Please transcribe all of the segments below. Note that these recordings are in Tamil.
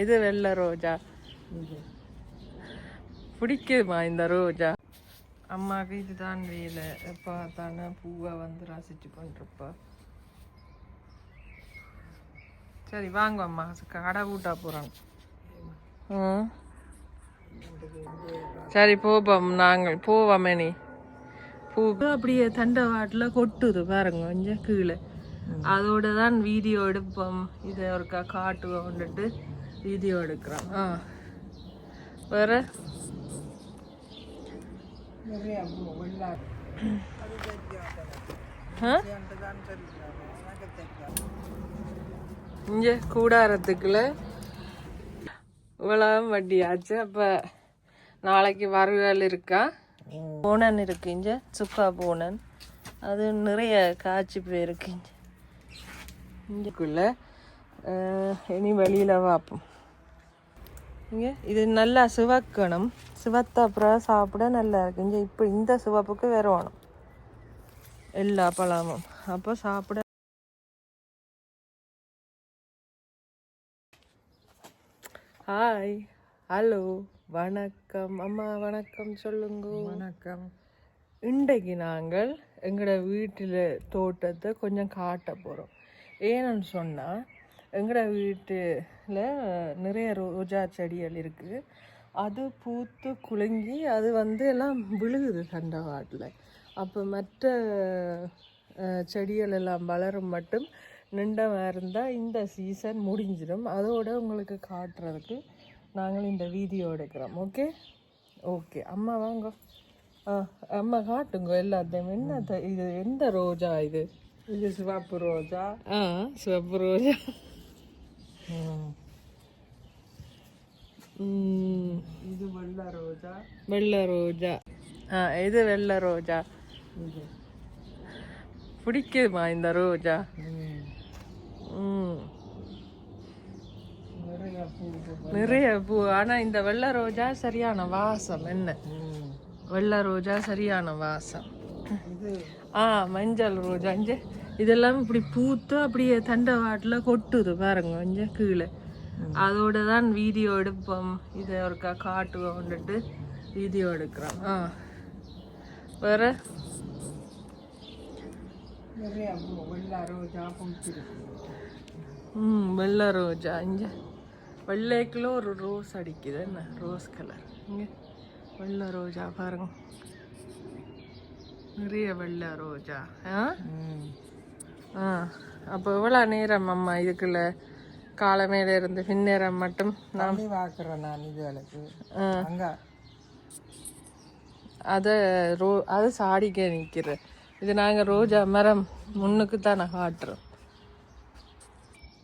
இது வெள்ளை ரோஜா? பிடிக்குமா இந்த ரோஜா? அம்மாவுக்கு இதுதான் வேலை. எப்போ தானே பூவை வந்து ரசிச்சு கொண்டிருப்பா. சரி வாங்க அம்மா. கடை கூட்டா போகிறாங்க ம் சரி போப்போம் நாங்கள். போவோமே நீ பூ. அப்படியே தண்டவாட்டில் கொட்டுது பாருங்க கொஞ்சம் கீழே. அதோட தான் வீடியோ எடுப்போம். இதை ஒருக்கா காட்டுவோம்னுட்டு வீடியோ எடுக்கிறோம் ஆ வேற இங்கே கூடாரத்துக்குள்ள இவ்வளவு வட்டியாச்சு அப்போ நாளைக்கு வறுவல் இருக்கா பூனன் இருக்கு இங்க சுக்கா பூனன் அது நிறைய காய்ச்சி போயிருக்கு இங்க இங்கக்குள்ள இனி வெளியில் பார்ப்போம் இங்கே இது நல்லா சிவக்கணும். சிவத்த அப்புறம் சாப்பிட நல்லா இருக்கு. இங்கே இப்போ இந்த சிவப்புக்கு வேற வேணும். எல்லா பழமும். அப்போ சாப்பிட ஹாய் ஹலோ வணக்கம். அம்மா வணக்கம். சொல்லுங்க. வணக்கம். இன்றைக்கு நாங்கள் எங்களோட வீட்டில் தோட்டத்தை கொஞ்சம் காட்ட போகிறோம் ஏன்னு சொன்னால் எங்களோட வீட்டில் நிறைய ரோஜா செடிகள் இருக்குது அது பூத்து குலுங்கி அது வந்து எல்லாம் விழுகுது தண்டவாட்டில் அப்போ மற்ற செடிகள் எல்லாம் வளரும் மட்டும் நின்றமா இருந்தால் இந்த சீசன் முடிஞ்சிடும். அதோட உங்களுக்கு காட்டுறதுக்கு நாங்கள் இந்த வீடியோ எடுக்கிறோம். ஓகே? ஓகே. அம்மா வாங்க. ஆ அம்மா காட்டுங்க எல்லாத்தையும். என்ன த- இது எந்த ரோஜா இது? இது சிவப்பு ரோஜா. ஆ சிவப்பு ரோஜா. இது வெள்ளை ரோஜா. வெள்ளை ரோஜா. ஆ இது வெள்ளை ரோஜா. பிடிக்குமா இந்த ரோஜா? ம். ம். நிறைய பூ பூ- நிறைய பூ. ஆனால் இந்த வெள்ளை ரோஜா சரியான வாசம் என்ன. வெள்ளை ரோஜா சரியான வாசம். இது. ஆ மஞ்சள் ரோஜா. இங்கே இதெல்லாம் இப்படி பூத்து அப்படியே தண்டவாட்டில் கொட்டுது பாருங்க கொஞ்சம் கீழே. அதோட தான் வீடியோ எடுப்போம். இதை ஒருக்கா காட்டுவோம்னுட்டு வீடியோ எடுக்கிறோம். ஆ. வேற? ம் வெள்ளை ரோஜா இங்கே. வெள்ளைக்குள்ள ஒரு ரோஸ் அடிக்குது. என்ன? Rose colour. இங்கே. வெள்ளை ரோஜா பாருங்க. நிறைய வெள்ளை ரோஜா. ஆ. ஆ அப்போ எவ்வளோ நேரம் அம்மா இதுக்குள்ள காலமேல இருந்து பின்னேரம் மட்டும் நான் தண்ணி வாக்குறேன் நான் இதுகளுக்கு. ஆ, அங்க. அதை ரோ அது சாடிக்க நிற்கிற இது நாங்கள் ரோஜா மரம் முன்னுக்கு தான் நான் காட்டுறோம்.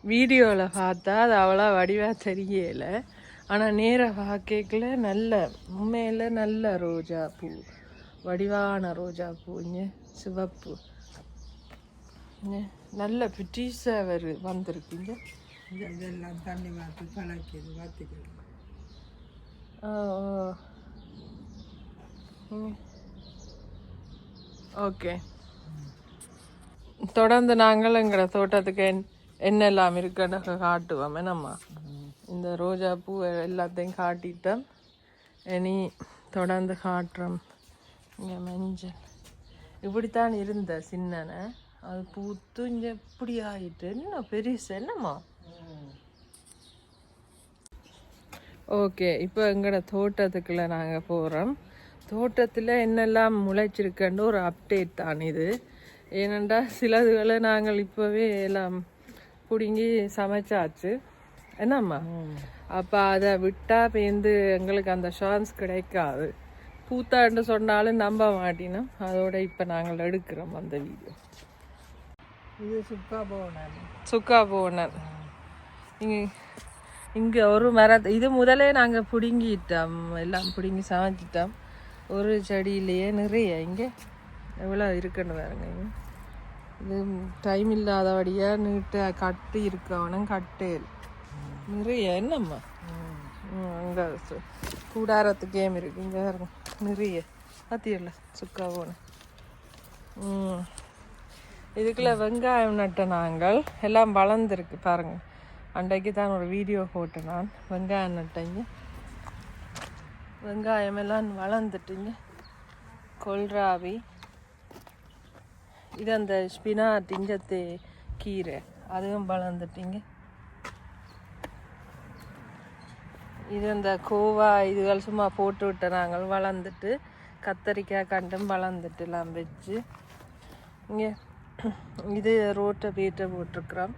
வீடியோவில் பார்த்தா அது அவ்வளோ வடிவாக தெரியல. ஆனால் நேராக பார்க்கல நல்ல உண்மையில் நல்ல ரோஜா பூ. வடிவான ரோஜா பூ இங்கே சிவப்பு. நல்ல வரு வந்திருக்குங்க. இது- இதெல்லாம் தண்ணி வாத்து கலக்கிது வாத்திக்கிறது ஓகே. தொடர்ந்து நாங்கள் எங்களோட தோட்டத்துக்கு என்- என்னெல்லாம் இருக்குன்னு காட்டுவோம் என்னம்மா இந்த ரோஜா பூ எல்லாத்தையும் காட்டிட்டோம். இனி தொடர்ந்து காட்டுறோம். இங்கே மஞ்சள். இப்படித்தான் இருந்த சின்னனை. அது பூத்து இங்கே இப்படி ஆயிட்டு என்ன பெருசு என்னம்மா? ஓகே இப்போ எங்களோட தோட்டத்துக்குள்ள நாங்கள் போகிறோம் தோட்டத்தில் என்னெல்லாம் முளைச்சிருக்குன்னு ஒரு அப்டேட் தான் இது. ஏனெண்டா சிலதுகளை நாங்கள் இப்போவே எல்லாம் பிடுங்கி சமைச்சாச்சு. என்னம்மா? அப்போ அதை விட்டால் பேருந்து எங்களுக்கு அந்த சான்ஸ் கிடைக்காது. பூத்தாண்டு சொன்னாலும் நம்ப மாட்டினோம். அதோட இப்போ நாங்கள் எடுக்கிறோம் அந்த வீடியோ இது சுக்கா போனேன் சுக்கா போனர் இங்கே இங்கே ஒரு மரத்தை இது முதலே நாங்கள் பிடுங்கிட்டோம். எல்லாம் பிடுங்கி சமைச்சிட்டோம். ஒரு செடியிலேயே நிறைய இங்கே எவ்வளோ இருக்குன்னு பாருங்க இங்க. இது டைம் இல்லாதபடியாக நீட்டாக கட்டி இருக்கவனும் கட்டேல் நிறைய என்னம்மா? அங்கே கூடாரத்து கேம் இருக்கு. இங்கே நிறைய. பார்த்தியல்ல சுக்கா போனேன் ம். இதுக்குள்ள வெங்காயம் நட்ட நாங்கள் எல்லாம் வளர்ந்துருக்கு பாருங்க. அன்றைக்கு தான் ஒரு வீடியோ போட்டேன் நான் வெங்காயம் நட்டேங்க. வெங்காயம் எல்லாம் வளர்ந்துட்டுங்க. கொல்ராவி. இது அந்த ஸ்பினா திஞ்சத்து கீரை. அதுவும் வளர்ந்துட்டீங்க. இது இந்த கோவா இதுகள் சும்மா போட்டு விட்ட நாங்கள் வளர்ந்துட்டு கத்தரிக்காய் கண்டும் வளர்ந்துட்டுலாம் வச்சு. இங்கே இது ரோட்டை வீட்டை போட்டிருக்கிறோம்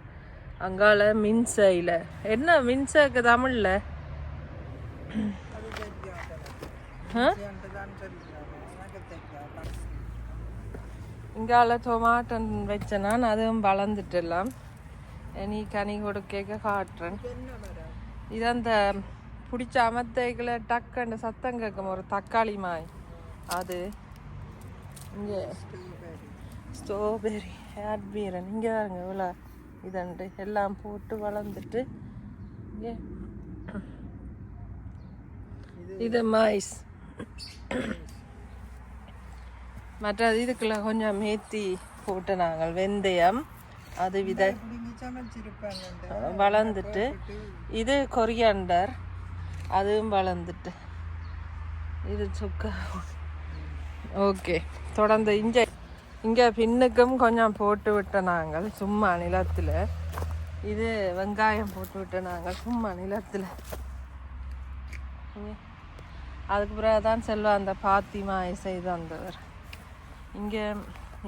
அங்கால மின்சையில். என்ன மின்சைக்கு தமிழில்? இங்கால டொமாட்டன் வச்சேனா அதுவும் வளர்ந்துட்டுலாம் இனி கனி கொடுக்க காட்டுறேன். இது அந்த பிடிச்ச அமத்தைகளை டக்குன்னு சத்தம் கேட்கும் ஒரு தக்காளி மாய். அது இங்கே. ஸ்ட்ராபெரி ஹேட் நீங்கள் இங்கே பாருங்க இவ்வளோ இதண்டு. எல்லாம் போட்டு வளர்ந்துட்டு இது மைஸ் மற்றது இதுக்குள்ள கொஞ்சம் மேத்தி போட்டு நாங்கள் வெந்தயம் அது வித. வளர்ந்துட்டு இது கொரியாண்டர் அதுவும் வளர்ந்துட்டு. இது சுக்கா. ஓகே தொடர்ந்து இங்கே இங்கே பின்னுக்கும் கொஞ்சம் போட்டு விட்ட நாங்கள் சும்மா நிலத்தில். இது வெங்காயம் போட்டு விட்ட நாங்கள் சும்மா நிலத்தில். அதுக்கு பிறகு தான் செல்வா அந்த பாத்திமா செய்து வந்தவர் இங்கே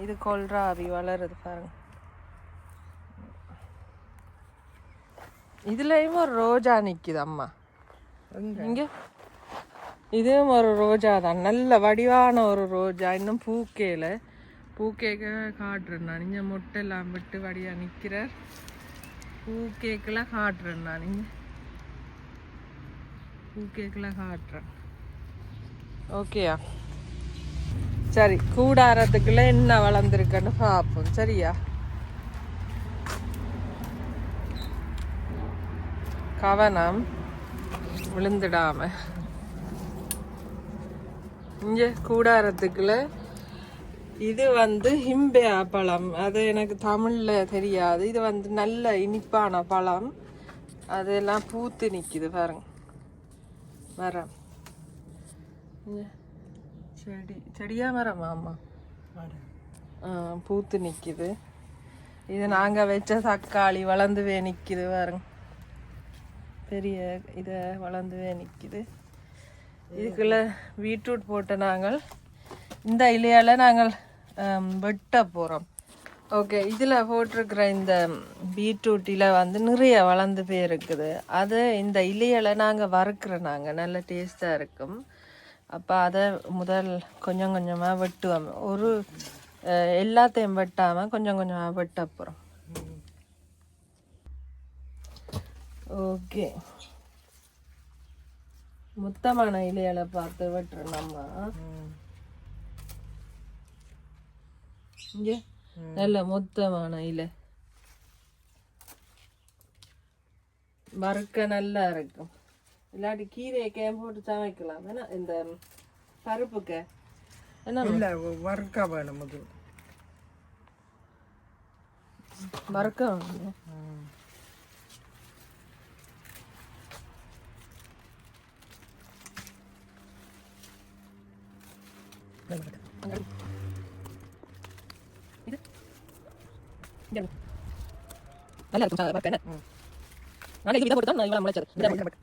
இது கொல்ராவி வளருது பாருங்க. இதுலயும் ஒரு ரோஜா நிக்குது அம்மா. இங்க. இதுவும் ஒரு ரோஜா தான் நல்ல வடிவான ஒரு ரோஜா. இன்னும் பூக்கேல. பூக்கேக்க காட்டுறேன் நான். இங்க மொட்டை எல்லாம் விட்டு வடியா பூ பூக்கேக்கில் காட்டுறேன் நான். பூ பூக்கேக்கில் காட்டுறேன். ஓகேயா சரி கூடாரத்துக்குள்ள என்ன வளர்ந்துருக்குன்னு பார்ப்போம். சரியா? கவனம் விழுந்துடாம. இங்கே கூடாரத்துக்குள்ள இது வந்து ஹிம்பே பழம். அது எனக்கு தமிழ்ல தெரியாது. இது வந்து நல்ல இனிப்பான பழம். அதெல்லாம் பூத்து நிக்குது பாருங்க. மரம். செடி செடியா மரமா அம்மா? ஆ, பூத்து நிக்குது. இது நாங்க வச்ச தக்காளி வளர்ந்துவே நிக்குது பாருங்க. பெரிய இதை வளர்ந்துவே நிக்குது. இதுக்குள்ள பீட்ரூட் போட்ட நாங்கள் இந்த இலையால நாங்கள் வெட்ட போகிறோம் ஓகே இதில் போட்டிருக்கிற இந்த பீட்ரூட்டில் வந்து நிறைய வளர்ந்து போயிருக்குது. அது இந்த இலையில நாங்கள் வறுக்கிறோம் நாங்கள் நல்ல டேஸ்ட்டாக இருக்கும். அப்போ அதை முதல் கொஞ்சம் கொஞ்சமாக வெட்டுவோம். ஒரு எல்லாத்தையும் வெட்டாமல் கொஞ்சம் கொஞ்சமாக வெட்ட போகிறோம் ஓகே. மொத்தமான இலையில பார்த்து வெட்டுறோம் நம்ம. இங்கே நல்ல மொத்தமான இலை வறுக்க நல்லா இருக்கும் இல்லாட்டி கீரையை கேம் போட்டு சமைக்கலாம் ஏன்னா இந்த பருப்புக்கு என்ன இல்ல வறுக்க வேணும் அது வறுக்க வேணும். இது இங்க இருக்கு. நல்லா இருக்கும் சார் வறுக்க என்ன நாளைக்கு விதை போட்டு தான் நான் இவ்வளோ முளைச்சது விதை போட்டு.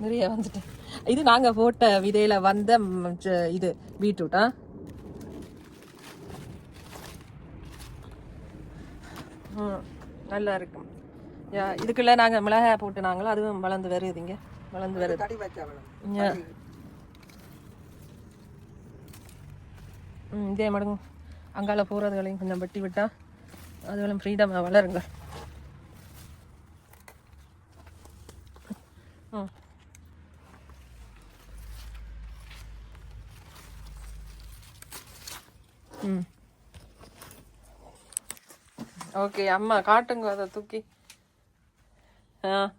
நிறைய வந்துட்டு இது நாங்க போட்ட விதையில வந்த இது பீட்ரூட்டா நல்லா இருக்கும் இதுக்குள்ள நாங்க மிளகாய் போட்டு நாங்களும் அதுவும் வளர்ந்து வருதுங்க. வளர்ந்து வருது. ம் இதே மடங்கு. அங்கால போகிறதுகளையும் கொஞ்சம் வெட்டி விட்டா அதுகளும் ஃப்ரீடமாக வளருங்க. ம். ஓகே அம்மா காட்டுங்க அதை தூக்கி. ஆ.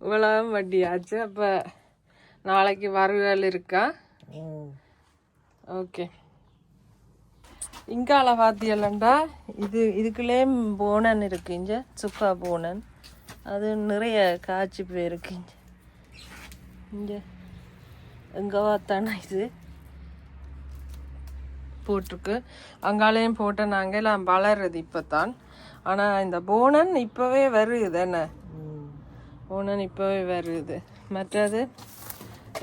இவ்வளவு வட்டியாச்சு அப்போ நாளைக்கு வறுவல் இருக்கா? ஓகே. இங்கால பாத்தியல்லண்டா இது இதுக்குள்ளே போனன் இருக்கு இங்க சுக்கா போனன். அது நிறைய காய்ச்சி போயிருக்கு இங்க. இங்க. எங்க பார்த்தானா இது? போட்டிருக்கு. அங்காலையும் போட்ட நாங்கள் எல்லாம் வளருது இப்போத்தான் ஆனால் இந்த போனன் இப்போவே வருது. என்ன? போனன் இப்போவே வருது. மற்றது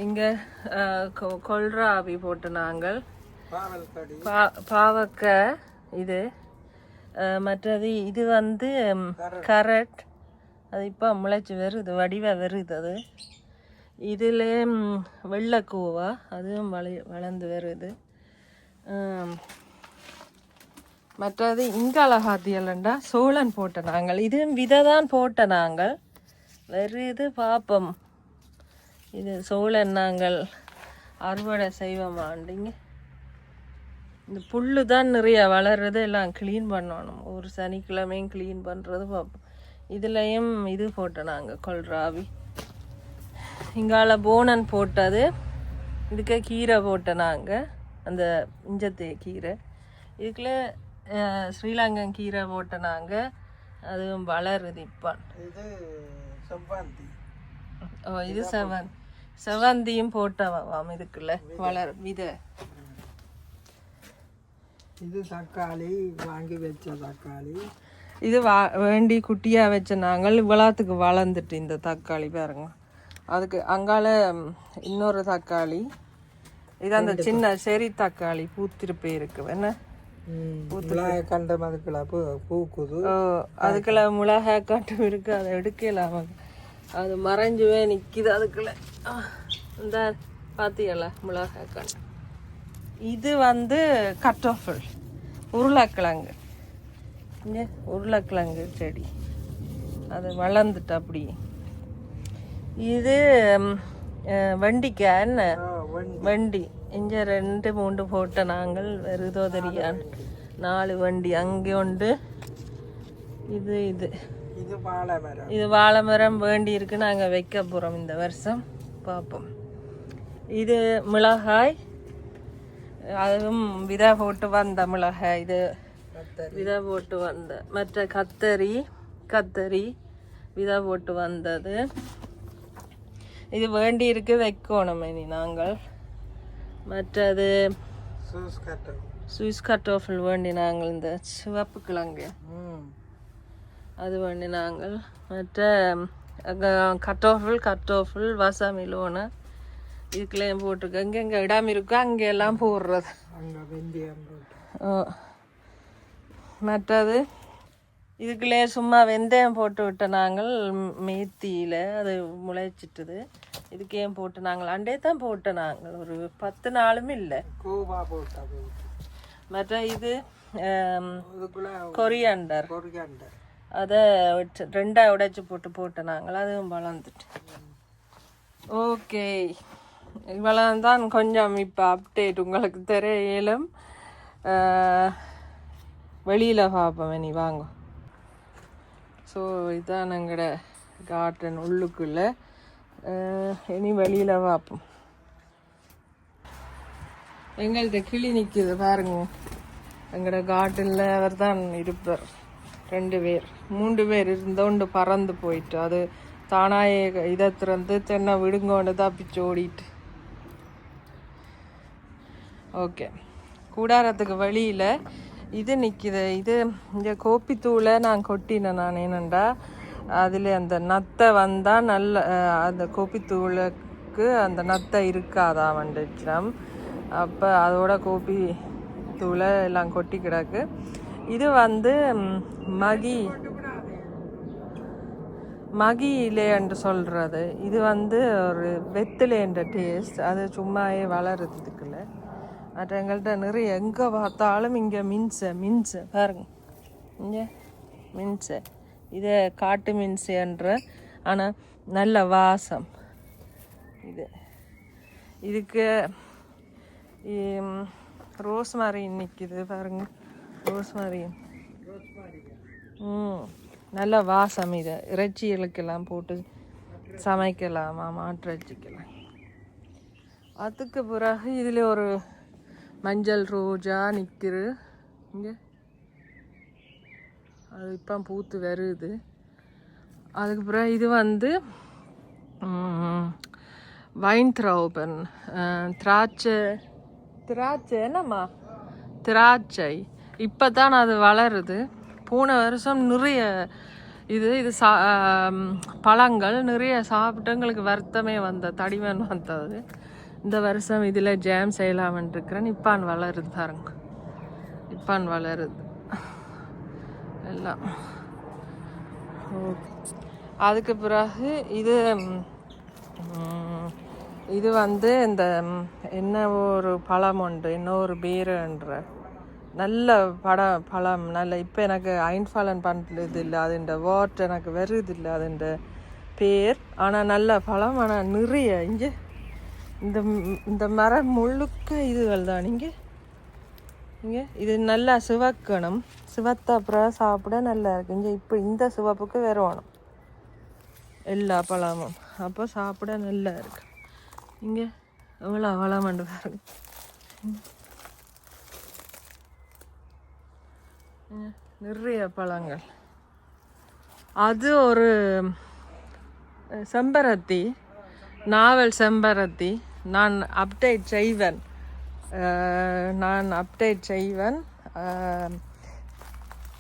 இங்கே கொல்ராவி போட்ட நாங்கள். பா பாவக்காய் இது. மற்றது இது வந்து கரட். அது இப்போ முளைச்சி வருது. வடிவாக வருது அது. இதில் வெள்ளைக்கூவா அதுவும் வளி வளர்ந்து வருது. மற்றது மற்றது இங்கால ஹாத்தியல்லண்டா சோழன் போட்ட நாங்கள். இதுவும் விதை தான் போட்ட நாங்கள். வருது பார்ப்போம் இது சோழன் நாங்கள் அறுவடை செய்வோமாண்டிங்க இந்த புல்லு தான் நிறைய வளர்றது எல்லாம் க்ளீன் பண்ணணும். ஒரு சனிக்கிழமையும் க்ளீன் பண்ணுறது பார்ப்போம் இதுலேயும் இது போட்டோம் நாங்கள் கொல்ராவி. இங்கால போனன் போட்டது இதுக்கு கீரை போட்டோம் நாங்கள். அந்த இஞ்சத்தே கீரை. இதுக்குள்ள ஸ்ரீலங்கன் கீரை நாங்கள் அதுவும் வளருது இப்போ இது செவ்வாந்தி. ஓ இது செவன் செவந்தியும் போட்டவாம் இதுக்குள்ள வளர் விதை. இது தக்காளி வாங்கி வச்ச தக்காளி. இது வா வேண்டி குட்டியாக வச்ச நாங்கள் இவ்வளோத்துக்கு வளர்ந்துட்டு இந்த தக்காளி பாருங்க. அதுக்கு அங்கால இன்னொரு தக்காளி. இது அந்த சின்ன செரி தக்காளி பூத்திருப்பே இருக்கு என்ன? கண்ட மதுக்குள்ள பூ பூக்குது. அதுக்குள்ள மிளகாய் காட்டும் இருக்கு அதை எடுக்கலாம அது மறைஞ்சுவே நிக்குது அதுக்குள்ள. இந்த பாத்தியல மிளகாய் காட்டு இது வந்து கட்டோஃபிள் உருளைக்கிழங்கு. இங்க உருளைக்கிழங்கு செடி. அது வளர்ந்துட்டு அப்படி. இது ஆ, வண்டி இங்க ரெண்டு மூன்று போட்ட நாங்கள் வருதோ தெரியான் நாலு வண்டி அங்கே உண்டு இது இது இது வாழை மரம் இது வாழை மரம் வேண்டி இருக்கு நாங்கள் வைக்க போகிறோம் இந்த வருஷம் பார்ப்போம் இது மிளகாய் அதுவும் விதை போட்டு வந்த மிளகாய் இது விதை போட்டு வந்த மற்ற கத்தரி கத்தரி விதை போட்டு வந்தது இது வேண்டி இருக்கு வைக்கணும் இனி நாங்கள். மற்றது சுவிஸ் கட்டோஃபில் வேண்டி நாங்கள் இந்த சிவப்பு கிழங்கு. அது வேண்டி நாங்கள். மற்ற கட்டோஃபில் கட்டோஃபில் வசாமி லோனு இதுக்குள்ளேயும் போட்டிருக்கு. எங்கெங்கே இடம் இருக்கோ அங்கே எல்லாம் போடுறது. மற்றது இதுக்குள்ளே சும்மா வெந்தயம் போட்டு விட்ட நாங்கள் மேத்தியில் அது முளைச்சிட்டுது. இதுக்கே போட்டு நாங்கள்? அண்டே தான் போட்ட நாங்கள். ஒரு பத்து நாளும் இல்லை. கூவா மற்ற இது கொரியாண்டர். கொரியாண்டர். அதை வச்சு ரெண்டா உடைச்சு போட்டு போட்ட நாங்கள். அதுவும் வளர்ந்துட்டு. ஓகே. இவ்வளோ தான் கொஞ்சம் இப்போ அப்டேட் உங்களுக்கு தெரியலும். வெளியில் பார்ப்போம் இனி. வாங்க. ஸோ இதுதான் எங்களோட கார்டன் உள்ளுக்குள்ளே. இனி வெளியில் பார்ப்போம் எங்கள்கிட்ட கிளி நிற்கிது பாருங்க. எங்களோட கார்டனில் அவர் தான் இருப்பார். ரெண்டு பேர். மூன்று பேர் இருந்தோண்டு பறந்து போயிட்டு. அது தானாக இதை திறந்து தென்னை விடுங்கோண்டு தப்பிச்சு ஓடிட்டு ஓகே கூடாரத்துக்கு வழியில் இது நிற்கிது இது இந்த கோப்பித்தூளை நான் கொட்டினேன் நான் என்னண்டா அதில் அந்த நத்தை வந்தால் நல்ல அந்த கோப்பித்தூளுக்கு அந்த நத்தை இருக்காதா வந்துச்சிடம் அப்போ அதோட கோப்பி தூளை எல்லாம் கொட்டி கிடக்கு. இது வந்து மகி மகி என்று சொல்கிறது இது வந்து ஒரு வெத்திலேன்ற டேஸ்ட் அது சும்மாவே வளருறதுக்குள்ள மற்ற எங்கள்கிட்ட நிறைய எங்கே பார்த்தாலும் இங்கே மின்சை மின்சை. பாருங்க. இங்கே மின்சை. இது காட்டு மின்சைன்ற ஆனால் நல்ல வாசம். இது. இதுக்கு ரோஸ் மாதிரி நிற்கிது பாருங்க. ரோஸ் மாதிரி ம் நல்ல வாசம் இது. இறைச்சிகளுக்கெல்லாம் போட்டு சமைக்கலாமா மாட்டு இறைச்சிக்கெல்லாம் அதுக்கு பிறகு இதில் ஒரு மஞ்சள் ரோஜா நிற்குது இங்கே. அது இப்போ பூத்து வருது. அதுக்கு பிறகு இது வந்து வைன் த்ரௌபன் திராட்சை திராட்சை என்னம்மா? திராட்சை. இப்போ தான் அது வளருது. போன வருஷம் நிறைய இது இது சா பழங்கள் நிறைய சாப்பிட்டு எங்களுக்கு வருத்தமே வந்த தடிமன் வந்தது. இந்த வருஷம் இதில் ஜாம் செய்யலாம்னு இருக்கிறேன். இப்பான் வளருது பாருங்க. இப்பான் வளருது. எல்லாம். ஓகே. அதுக்கு பிறகு இது இது வந்து இந்த என்ன ஒரு பழம் உண்டு என்ன ஒரு நல்ல படம் பழம். நல்ல இப்போ எனக்கு ஐன்ஃபாலன் பண்ணுறது இல்லை அதுண்ட வாட் எனக்கு வருது இல்லை அதுண்ட பேர். ஆனால் நல்ல பழம் ஆனால் நிறைய. இங்கே இந்த இந்த மரம் முழுக்க இதுகள் தான். இங்கே இங்கே. இது நல்லா சிவக்கணும். சிவத்த அப்புறம் சாப்பிட நல்லா இருக்கு. இங்கே இப்போ இந்த சிவப்புக்கு வரணும் எல்லா பழமும். அப்போ சாப்பிட நல்லா இருக்கு. இங்கே எவ்வளோ வளமண்டு பாருங்க. நிறைய பழங்கள். அது ஒரு செம்பருத்தி. நாவல் செம்பருத்தி. நான் அப்டேட் செய்வேன். நான் அப்டேட் செய்வேன். அஹ்,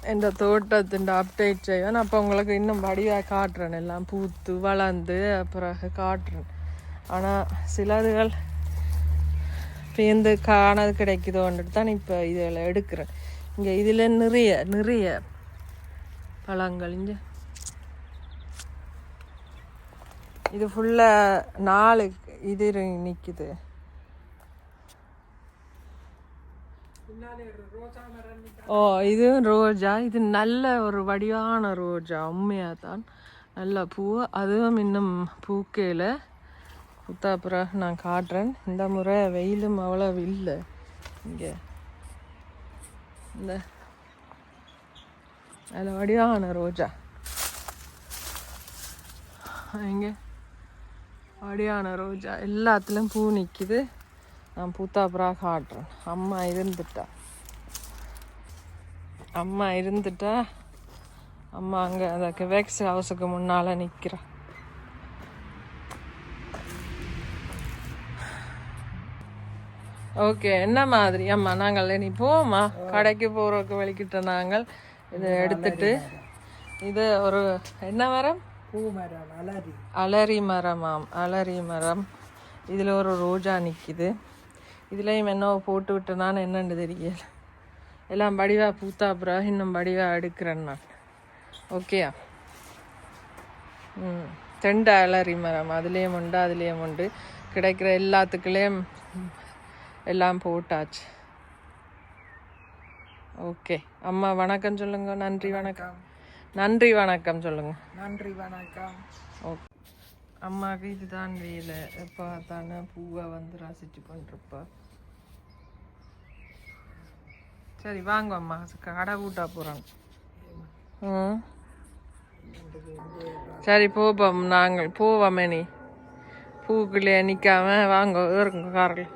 இந்த தோட்டத்தின் அப்டேட் செய்வேன். அப்போ உங்களுக்கு இன்னும் வடிவாக காட்டுறேன் எல்லாம். பூத்து வளர்ந்து பிறகு காட்டுறேன். ஆனால் சிலதுகள் பேந்து காணது கிடைக்குதோன்ட்டு தான் இப்போ இதில் எடுக்கிறேன். இங்கே இதில் நிறைய நிறைய பழங்கள் இங்கே. இது ஃபுல்லாக நாலு இது நிற்குது ஓ இது ரோஜா. இது நல்ல ஒரு வடிவான ரோஜா. உண்மையாக தான் நல்ல பூ. அதுவும் இன்னும் பூக்கையில் புத்தா நான் காட்டுறேன். இந்த முறை வெயிலும் அவ்வளோ இல்லை. இங்கே. இந்த. அதில் வடிவான ரோஜா. இங்கே. அடியான ரோஜா. எல்லாத்துலேயும் பூ நிற்கிது நான் பூத்தாப்புறாக காட்டுறேன். அம்மா இருந்துட்டா. அம்மா இருந்துட்டா. அம்மா அங்கே அந்த கெவேக்ஸ் ஹவுஸுக்கு முன்னால் நிற்கிறா ஓகே என்ன மாதிரி? அம்மா நாங்கள் இனி போவோம்மா கடைக்கு போகிறோக்கு வலிக்கிட்ட நாங்கள் இதை எடுத்துட்டு இது ஒரு என்ன மரம்? அலரி. அலரி மரமாம் அலரி மரம். இதில் ஒரு ரோஜா நிற்கிது இதுலேயும் என்ன போட்டு விட்டனான்னு என்னன்னு தெரியல. எல்லாம் படிவா பூத்தா அப்புறம் இன்னும் படிவா எடுக்கிறேன் நான். ஓகேயா ம். ரெண்டு அலரி மரம். அதுலேயும் உண்டு அதுலேயும் உண்டு. கிடைக்கிற எல்லாத்துக்குள்ளேயும் எல்லாம் போட்டாச்சு. ஓகே அம்மா வணக்கம் சொல்லுங்க. நன்றி வணக்கம். நன்றி வணக்கம் சொல்லுங்க. நன்றி வணக்கம். ஓகே. அம்மாவுக்கு இதுதான் வேலை. எப்போ தானே பூவை வந்து ரசிச்சு கொண்டிருப்பா. சரி வாங்க அம்மா. கடை கூட்டா போகிறாங்க ம். சரி போப்போம் நாங்கள் போவோமே நீ. பூக்குள்ளே நிற்காம வாங்க ஏறுங்க காரில்.